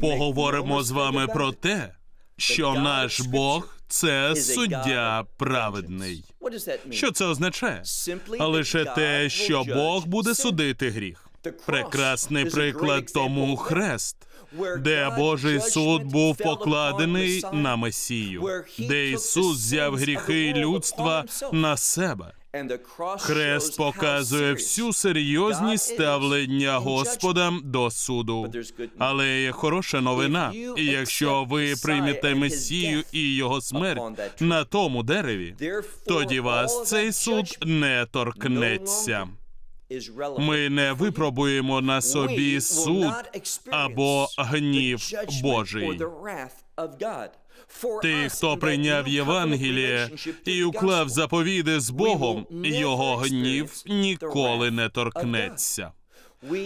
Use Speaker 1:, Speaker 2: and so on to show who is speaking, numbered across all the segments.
Speaker 1: Поговоримо з вами про те, що наш Бог це суддя праведний. Що це означає? Лише те, що Бог буде судити гріх. Прекрасний приклад тому хрест, де Божий суд був покладений на Месію, де Ісус взяв гріхи людства на себе. Хрест показує всю серйозність ставлення Господа до суду. Але є хороша новина. І якщо ви приймете Месію і його смерть на тому дереві, тоді вас цей суд не торкнеться. Ми не випробуємо на собі суд або гнів Божий. Тих, хто прийняв Євангеліє і уклав заповіди з Богом, його гнів ніколи не торкнеться.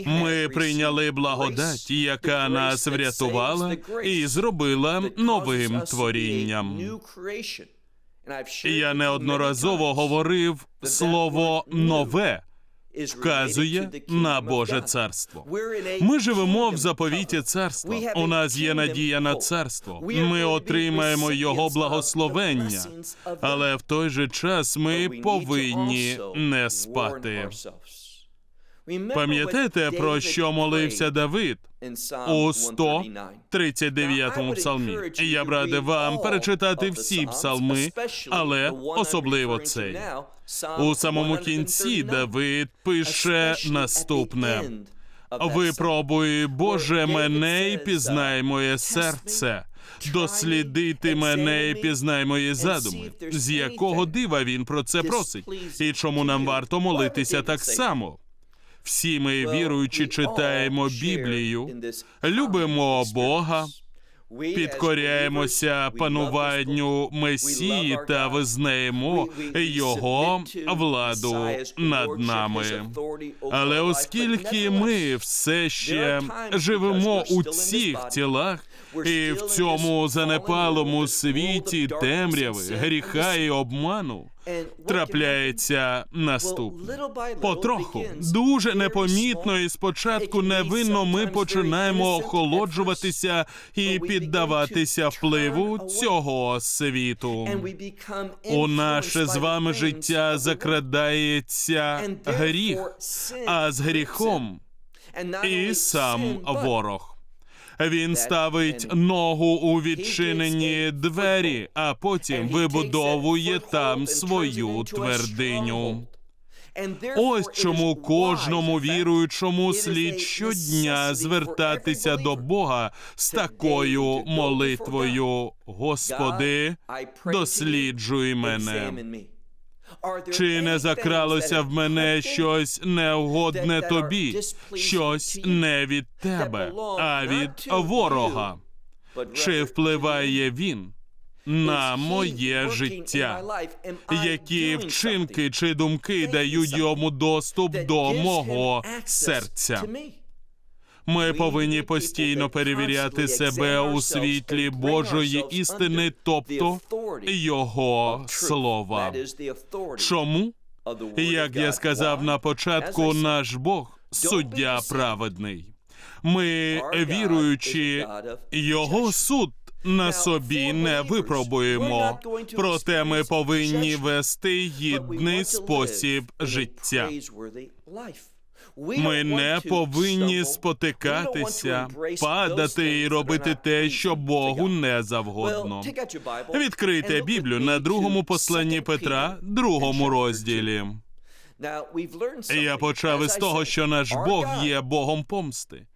Speaker 1: Ми прийняли благодать, яка нас врятувала і зробила новим творінням. Я неодноразово говорив слово нове. Вказує на Боже царство. Ми живемо в заповіті царства. У нас є надія на царство. Ми отримаємо його благословення, але в той же час ми повинні не спати. Пам'ятаєте, про що молився Давид у 139-му псалмі? Я б радив вам перечитати всі псалми, але особливо цей. У самому кінці Давид пише наступне: Випробуй, Боже, мене і пізнай моє серце. Дослідити мене і пізнай мої задуми, з якого дива він про це просить, і чому нам варто молитися так само. Всі ми віруючи читаємо Біблію, любимо Бога, підкоряємося пануванню Месії та визнаємо Його владу над нами. Але оскільки ми все ще живемо у цих тілах. І в цьому занепалому світі темряви, гріха і обману трапляється наступне. Потроху, дуже непомітно, і спочатку невинно ми починаємо охолоджуватися і піддаватися впливу цього світу. У наше з вами життя закрадається гріх, а з гріхом і сам ворог. Він ставить ногу у відчинені двері, а потім вибудовує там свою твердиню. Ось чому кожному віруючому слід щодня звертатися до Бога з такою молитвою: Господи, досліджуй мене. Чи не закралося в мене щось неугодне тобі, щось не від тебе, а від ворога? Чи впливає він на моє життя? Які вчинки чи думки дають йому доступ до мого серця? Ми повинні постійно перевіряти себе у світлі Божої істини, тобто Його слова. Чому? Як я сказав на початку, наш Бог суддя праведний. Ми, віруючи, його суд на собі не випробуємо, проте ми повинні вести гідний спосіб життя. Ми не повинні спотикатися, падати і робити те, що Богу не завгодно. Відкрийте Біблію на другому посланні Петра, другому розділі. Я почав із того, що наш Бог є Богом помсти.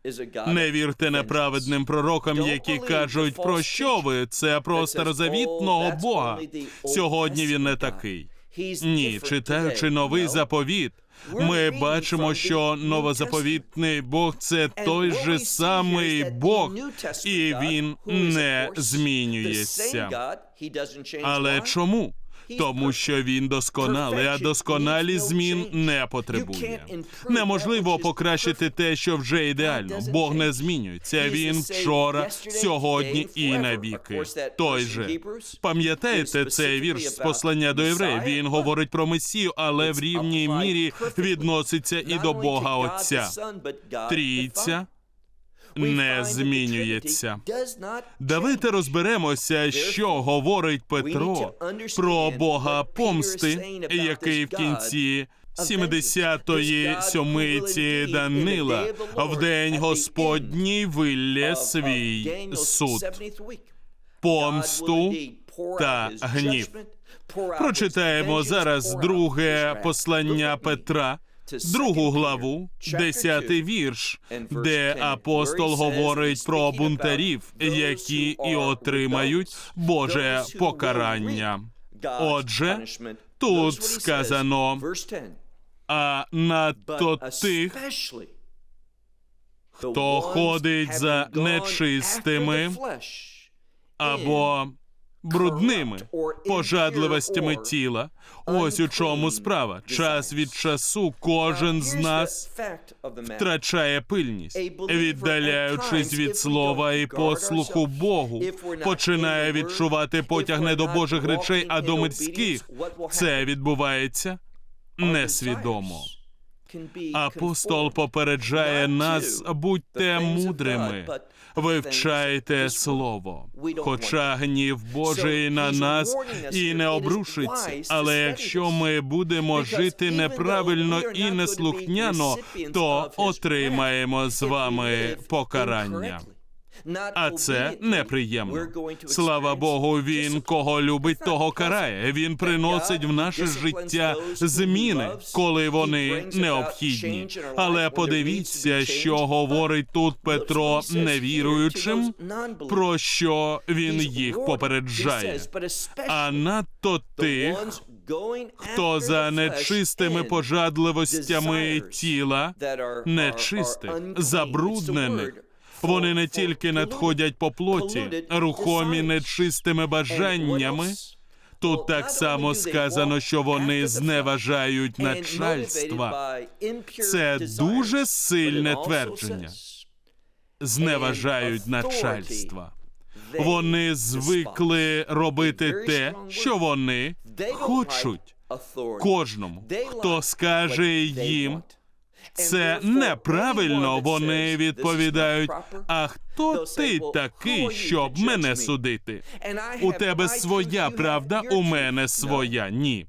Speaker 1: Не вірте неправедним пророкам, які кажуть, про що ви це про старозавітного Бога. Сьогодні він не такий. Ні, читаючи новий заповіт, ми бачимо, що новозаповітний Бог це той же самий Бог, і він не змінюється. Але чому? Тому що він досконалий, а досконалі змін не потребує. Неможливо покращити те, що вже ідеально. Бог не змінюється. Він вчора, сьогодні і навіки. Той же. Пам'ятаєте цей вірш з послання до євреїв? Він говорить про Месію, але в рівній мірі відноситься і до Бога Отця. Трійця не змінюється. Давайте розберемося, що говорить Петро про Бога помсти, який в кінці 70-ї сьомиці Данила в день Господній вилє свій суд, помсту та гнів. Прочитаємо зараз друге послання Петра, другу главу, десятий вірш, де апостол говорить про бунтарів, які і отримають Боже покарання. Отже, тут сказано, а надто тих, хто ходить за нечистими або брудними пожадливостями тіла. Ось у чому справа. Час від часу кожен з нас втрачає пильність, віддаляючись від слова і послуху Богу, починає відчувати потяг не до Божих речей, а до мирських. Це відбувається несвідомо. Апостол попереджає нас, будьте мудрими, вивчайте слово. Хоча гнів Божий на нас і не обрушиться. Але якщо ми будемо жити неправильно і неслухняно, то отримаємо з вами покарання. А це неприємно. Слава Богу, він кого любить, того карає. Він приносить в наше життя зміни, коли вони необхідні. Але подивіться, що говорить тут Петро невіруючим, про що він їх попереджає. А надто тих, хто за нечистими пожадливостями тіла, нечистих, забруднених. Вони не тільки надходять по плоті, рухомі нечистими бажаннями. Тут так само сказано, що вони зневажають начальства. Це дуже сильне твердження. Зневажають начальства. Вони звикли робити те, що вони хочуть. Кожному, хто скаже їм. Це неправильно. Вони відповідають. А хто ти такий, щоб мене судити? У тебе своя правда, у мене своя. Ні.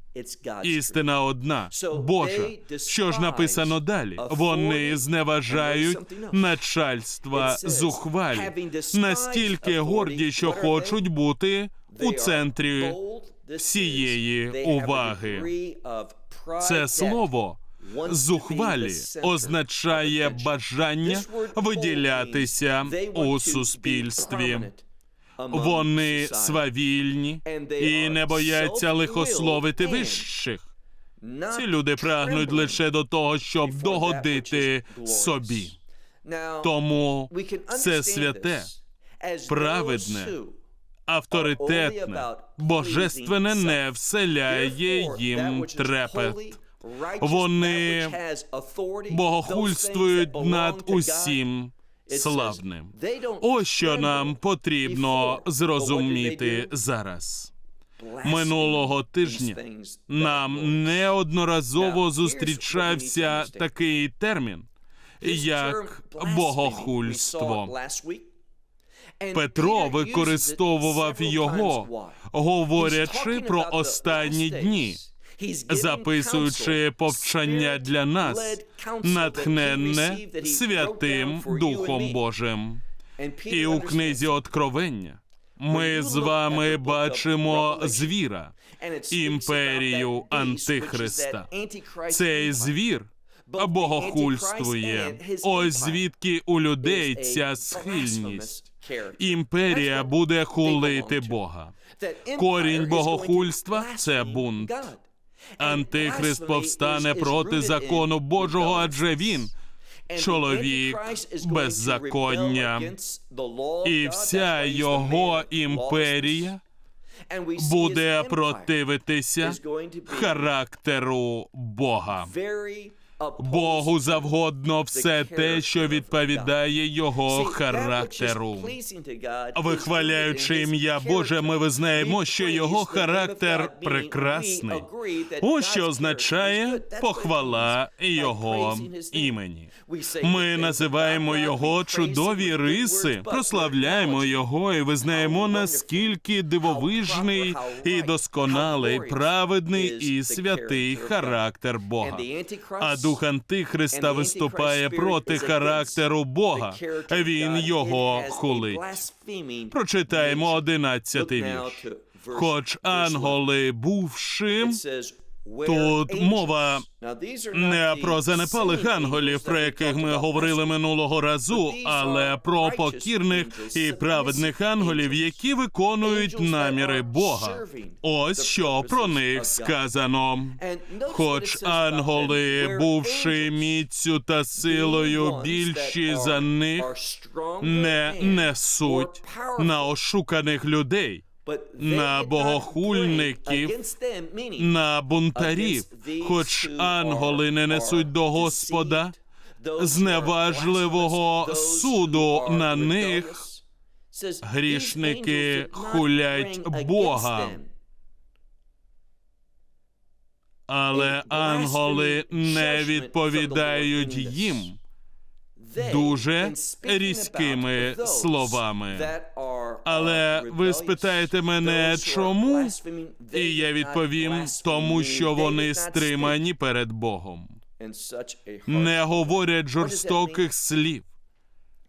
Speaker 1: Істина одна, Божа. Що ж написано далі? Вони зневажають начальства зухвалі, настільки горді, що хочуть бути у центрі всієї уваги. Це слово зухвалі означає бажання виділятися у суспільстві. Вони свавільні і не бояться лихословити вищих. Ці люди прагнуть лише до того, щоб догодити собі. Тому це святе, праведне, авторитетне, божественне не вселяє їм трепет. Вони богохульствують над усім славним. Ось що нам потрібно зрозуміти зараз. Минулого тижня нам неодноразово зустрічався такий термін, як богохульство. Петро використовував його, говорячи про останні дні записуючи повчання для нас, натхненне святим Духом Божим. І у книзі Откровення ми з вами бачимо звіра, імперію Антихриста. Цей звір богохульствує. Ось звідки у людей ця схильність. Імперія буде хулити Бога. Корінь богохульства це бунт. Антихрист повстане проти закону Божого, адже він чоловік беззаконня. і вся його імперія буде противитися характеру Бога. Богу завгодно все те, що відповідає його характеру. Вихваляючи ім'я Боже, ми визнаємо, що його характер прекрасний. Ось що означає похвала його імені. Ми називаємо його чудові риси, прославляємо його і визнаємо, наскільки дивовижний і досконалий, праведний і святий характер Бога. А дух Антихриста виступає проти характеру Бога. Він його хулить. Прочитаємо одинадцятий вірш. Хоч анголи бувши, тут мова не про занепалих анголів, про яких ми говорили минулого разу, але про покірних і праведних анголів, які виконують наміри Бога. Ось що про них сказано. Хоч анголи, бувши міцю та силою більші за них, не несуть на ошуканих людей, на богохульників, на бунтарів, хоч анголи не несуть до Господа, зневажливого суду на них грішники хулять Бога. Але анголи не відповідають їм дуже різкими словами. Але ви спитаєте мене, чому? І я відповім, тому що вони стримані перед Богом, не говорять жорстоких слів,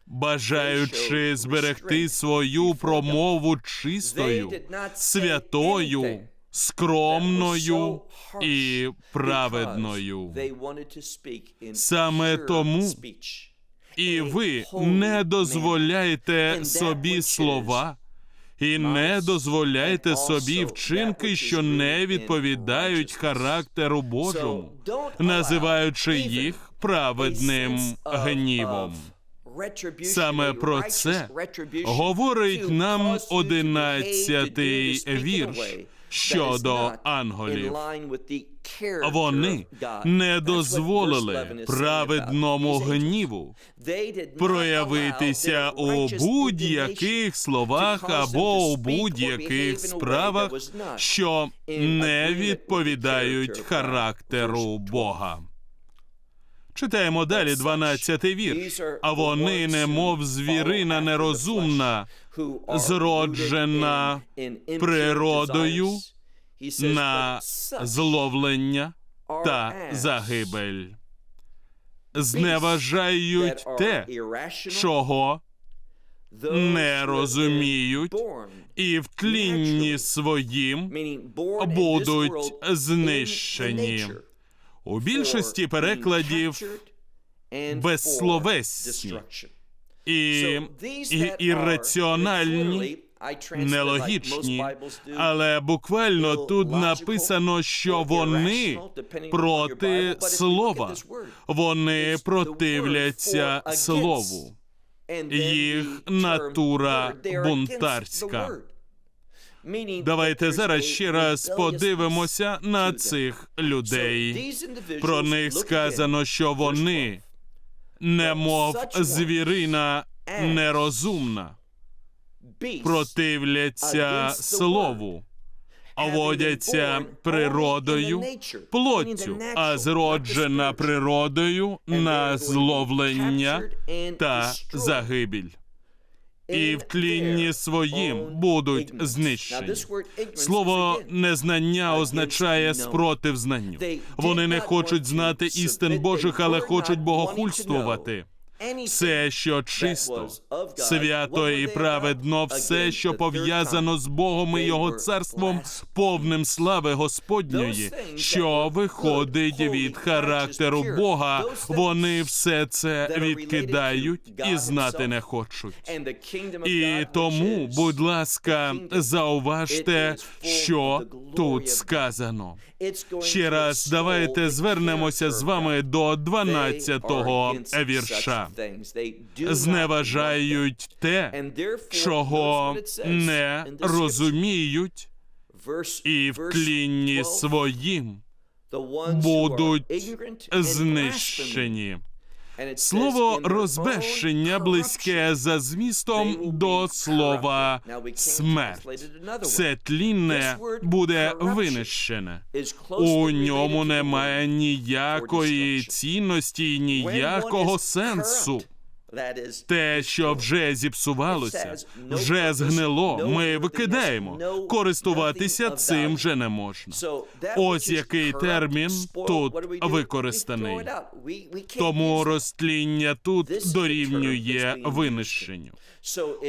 Speaker 1: бажаючи зберегти свою промову чистою, святою, скромною і праведною. Саме тому і ви не дозволяйте собі слова і не дозволяйте собі вчинки, що не відповідають характеру Божому, називаючи їх праведним гнівом. Саме про це говорить нам одинадцятий вірш щодо анголів. Вони не дозволили праведному гніву проявитися у будь-яких словах або у будь-яких справах, що не відповідають характеру Бога. Читаємо далі 12-й вірш. А вони, немов звірина нерозумна, зроджена природою на зловлення та загибель. Зневажають те, чого не розуміють, і в тлінні своїм будуть знищені. У більшості перекладів безсловесні і, і ірраціональні, нелогічні, але буквально тут написано, що вони проти слова, вони противляться слову. Їх натура бунтарська. Давайте зараз ще раз подивимося на цих людей. Про них сказано, що вони, немов звірина нерозумна, противляться слову, водяться природою, плоттю, а зроджена природою на зловлення та загибель. І в тлінні своїм будуть знищені. Слово незнання означає спротив знанню. Вони не хочуть знати істин Божих, але хочуть богохульствувати. Все, що чисто, свято і праведно, все, що пов'язано з Богом і Його царством, повним слави Господньої, що виходить від характеру Бога, вони все це відкидають і знати не хочуть. І тому, будь ласка, зауважте, що тут сказано. Ще раз давайте звернемося з вами до 12-го вірша. Зневажають те, чого не розуміють, і в тлінні своїм будуть знищені. Слово розбещення близьке за змістом до слова смерть. Це тлінне буде винищене. У ньому немає ніякої цінності ніякого сенсу. Те, що вже зіпсувалося, вже згнило, ми викидаємо. Користуватися цим вже не можна. Ось який термін тут використаний. Тому розтління тут дорівнює винищенню.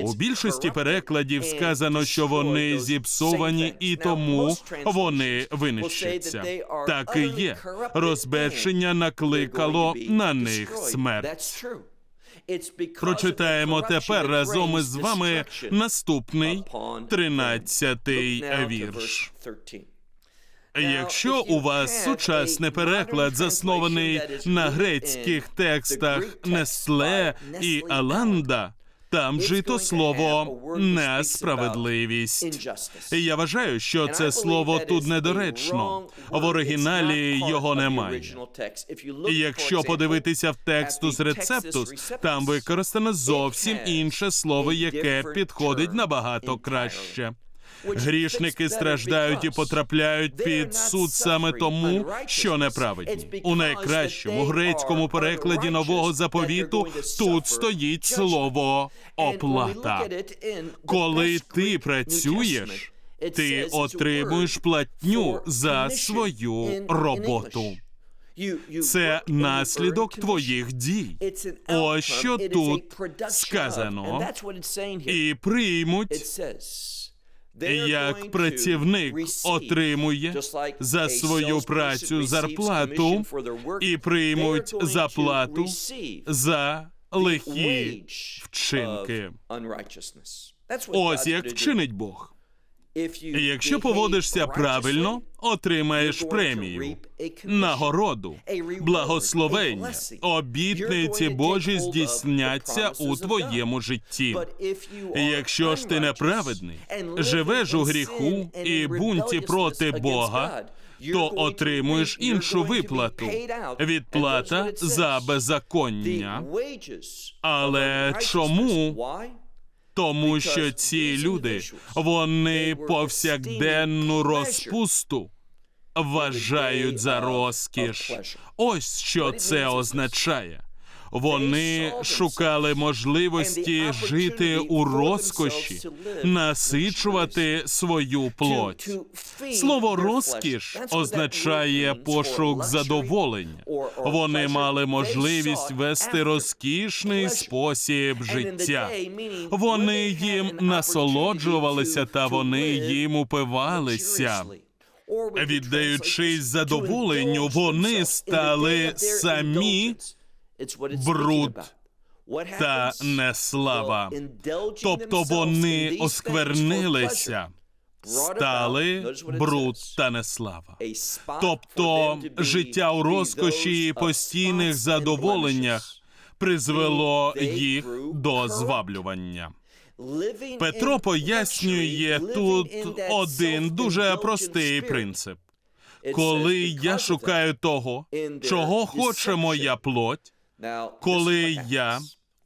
Speaker 1: У більшості перекладів сказано, що вони зіпсовані і тому вони винищаться. Так і є. Розбещення накликало на них смерть. Прочитаємо тепер разом із вами наступний 13-й вірш. Якщо у вас сучасний переклад заснований на грецьких текстах Несле і Аланда, там жито слово несправедливість. І Я вважаю, що це слово тут недоречно. В оригіналі його немає. І Якщо подивитися в тексту з рецептус, там використано зовсім інше слово, яке підходить набагато краще. Грішники страждають і потрапляють під суд саме тому, що неправедні. У найкращому грецькому перекладі нового заповіту тут стоїть слово оплата. Коли ти працюєш, ти отримуєш платню за свою роботу. Це наслідок твоїх дій. Ось що тут сказано. І приймуть як працівник отримує за свою працю зарплату і приймуть заплату за лихі вчинки. Ось як вчинить Бог. Якщо поводишся правильно, отримаєш премію, нагороду, благословення, обітниці Божі здійсняться у твоєму житті. Якщо ж ти неправедний, живеш у гріху і бунті проти Бога, то отримуєш іншу виплату. відплата за беззаконня. Але чому? Тому що ці люди вони повсякденну розпусту вважають за розкіш. Ось що це означає. Вони шукали можливості жити у розкоші, насичувати свою плоть. Слово розкіш означає пошук задоволення. Вони мали можливість вести розкішний спосіб життя. Вони їм насолоджувалися та вони їм упивалися. Віддаючись задоволенню, вони стали самі бруд та неслава. Тобто вони осквернилися, стали бруд та неслава. Тобто життя у розкоші і постійних задоволеннях призвело їх до зваблювання. Петро пояснює тут один дуже простий принцип. Коли я шукаю того, чого хоче моя плоть, коли я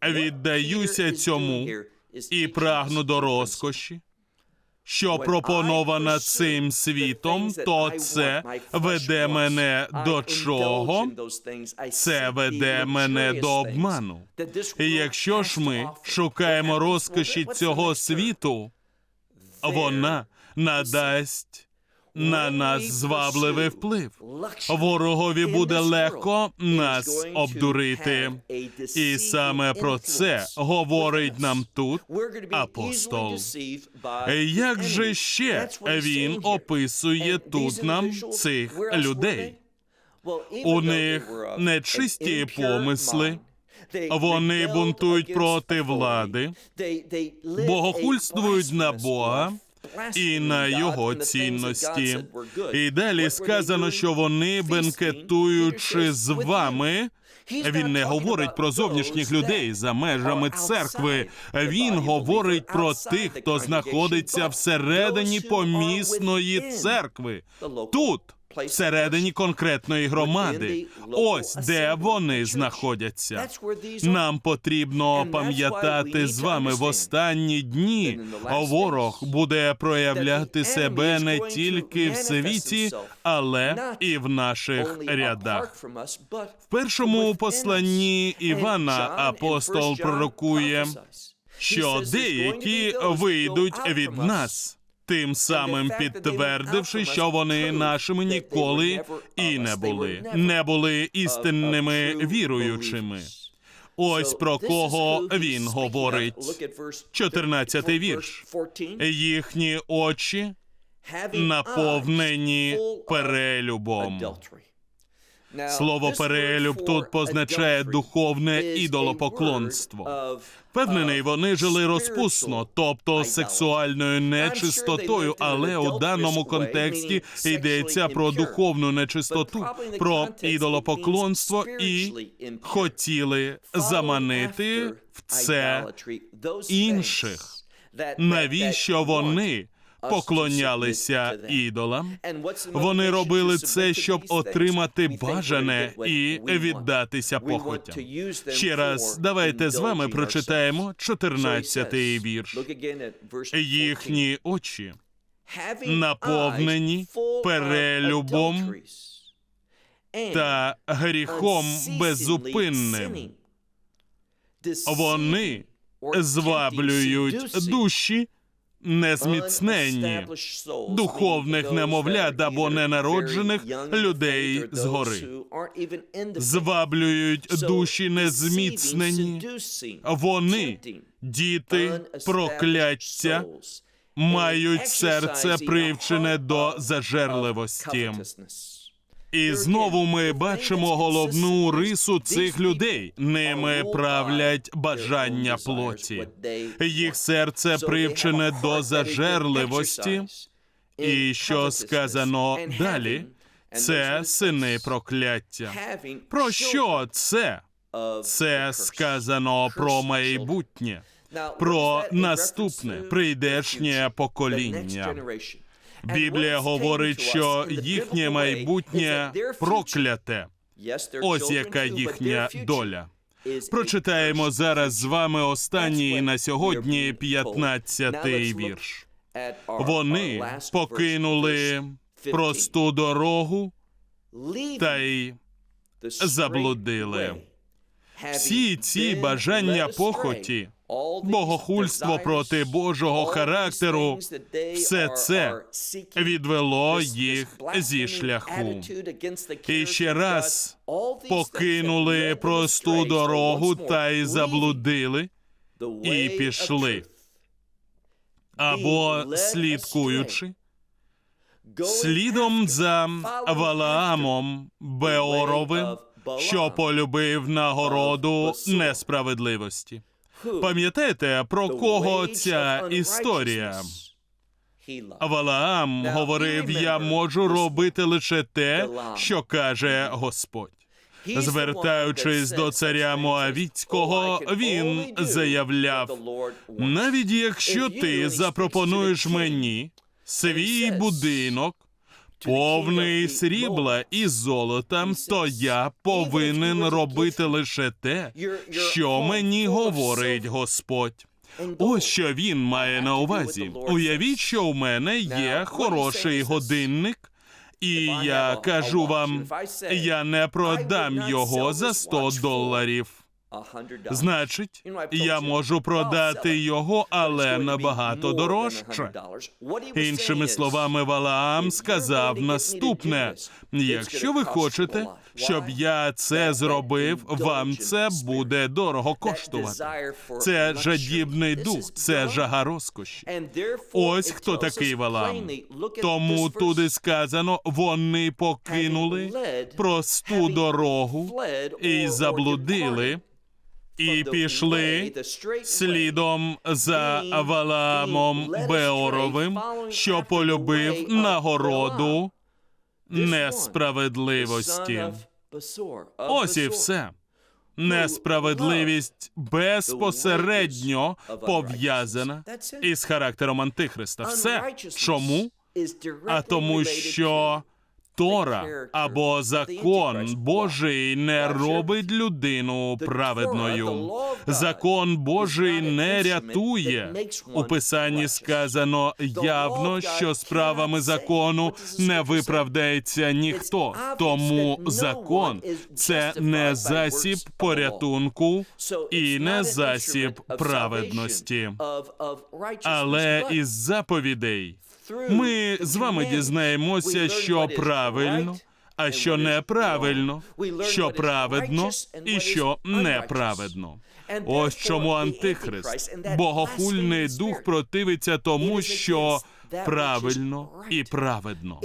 Speaker 1: віддаюся цьому і прагну до розкоші, що пропонована цим світом, то це веде мене до чого? Це веде мене до обману. І якщо ж ми шукаємо розкоші цього світу, вона надасть на нас звабливий вплив. Ворогові буде легко нас обдурити. І саме про це говорить нам тут апостол. Як же ще він описує тут нам цих людей? У них нечисті помисли, вони бунтують проти влади, богохульствують на Бога і на його цінності. І далі сказано, що вони, бенкетуючи з вами, він не говорить про зовнішніх людей за межами церкви. Він говорить про тих, хто знаходиться всередині помісної церкви. Тут. Всередині конкретної громади, ось де вони знаходяться. Нам потрібно пам'ятати з вами в останні дні. Ворог буде проявляти себе не тільки в світі, але і в наших рядах. В першому посланні Івана апостол пророкує, що деякі вийдуть від нас. Тим самим підтвердивши, що вони нашими ніколи і не були, не були істинними віруючими. Ось про кого він говорить. 14-й вірш. Їхні очі наповнені перелюбом. Слово перелюб тут позначає духовне ідолопоклонство. Впевнений, вони жили розпусно, тобто сексуальною нечистотою, але у даному контексті йдеться про духовну нечистоту, про ідолопоклонство і хотіли заманити в це інших. Навіщо вони поклонялися ідолам? Вони робили це, щоб отримати бажане і віддатися похотям. Ще раз, давайте з вами прочитаємо 14-й вірш. Їхні очі наповнені перелюбом та гріхом беззупинним. Вони зваблюють душі незміцненні, духовних немовлят або ненароджених людей згори. Зваблюють душі незміцнені. Вони, діти прокляття, мають серце привчене до зажерливості. І знову ми бачимо головну рису цих людей. Ними правлять бажання плоті. Їх серце привчене до зажерливості. І що сказано далі? Це сини прокляття. Про що це? Це сказано про майбутнє, про наступне прийдешнє покоління. Біблія говорить, що їхнє майбутнє прокляте. Ось яка їхня доля. Прочитаємо зараз з вами останній на сьогодні 15-й вірш. Вони покинули просту дорогу та й заблудили. Всі ці бажання похоті, богохульство проти Божого характеру, все це відвело їх зі шляху. І ще раз покинули просту дорогу та й заблудили, і пішли. Або слідкуючи, слідом за Валаамом Беоровим, що полюбив нагороду несправедливості. Пам'ятаєте, про кого ця історія? Валаам говорив: Я можу робити лише те, що каже Господь. Звертаючись до царя Моавіцького, він заявляв: навіть якщо ти запропонуєш мені свій будинок, повний срібла і золота, то я повинен робити лише те, що мені говорить Господь. Ось що він має на увазі. Уявіть, що у мене є хороший годинник, і я кажу вам, я не продам його за 100 доларів. Значить, я можу продати його, але набагато дорожче. Іншими словами, Валаам сказав наступне: якщо ви хочете, щоб я це зробив, вам це буде дорого коштувати. Це жадібний дух, це жага розкоші. Ось хто такий Валаам. Тому туди сказано, вони покинули просту дорогу і заблудили, і пішли слідом за Валаамом Беоровим, що полюбив нагороду несправедливості. Ось і все. Несправедливість безпосередньо пов'язана із характером Антихриста. Все чому? А тому, що Тора або закон Божий не робить людину праведною. Закон Божий не рятує. У писанні сказано явно, що справами закону не виправдається ніхто. Тому закон це не засіб порятунку і не засіб праведності. Але із заповідей ми з вами дізнаємося, що правильно, а що неправильно, що праведно і що неправедно. Ось чому антихрист, богохульний дух противиться тому, що правильно і праведно.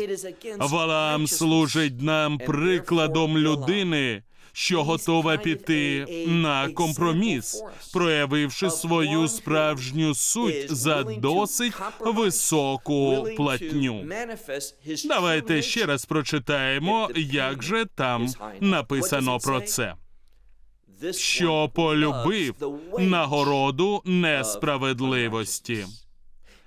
Speaker 1: Валаам служить нам прикладом людини, що готова піти на компроміс, проявивши свою справжню суть за досить високу платню. Давайте ще раз прочитаємо, як же там написано про це. Що полюбив нагороду несправедливості.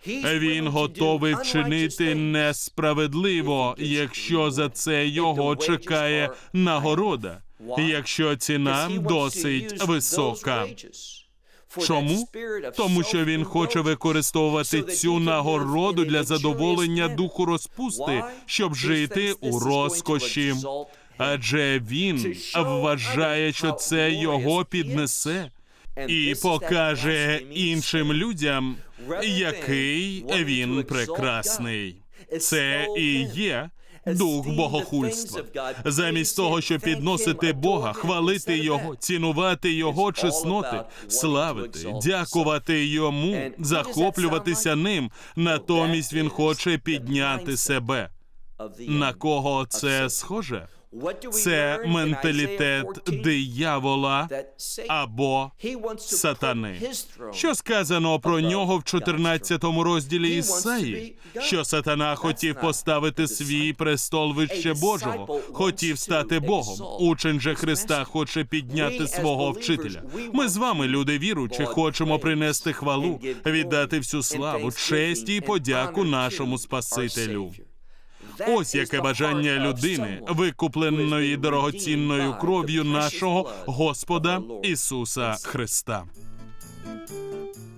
Speaker 1: Він готовий вчинити несправедливо, якщо за це його чекає нагорода, якщо ціна досить висока. Чому? Тому що він хоче використовувати цю нагороду для задоволення духу розпусти, щоб жити у розкоші. Адже він вважає, що це його піднесе і покаже іншим людям, який він прекрасний. Це і є дух богохульства. Замість того, щоб підносити Бога, хвалити Його, цінувати Його чесноти, славити, дякувати йому, захоплюватися ним. Натомість він хоче підняти себе. На кого це схоже? Це менталітет диявола або сатани. Що сказано про нього в 14 розділі Ісаї? Що сатана хотів поставити свій престол вище Божого, хотів стати Богом. Учень же Христа хоче підняти свого вчителя. Ми з вами, люди віручі, хочемо принести хвалу, віддати всю славу, честь і подяку нашому Спасителю. Ось яке бажання людини, викупленої дорогоцінною кров'ю нашого Господа Ісуса Христа.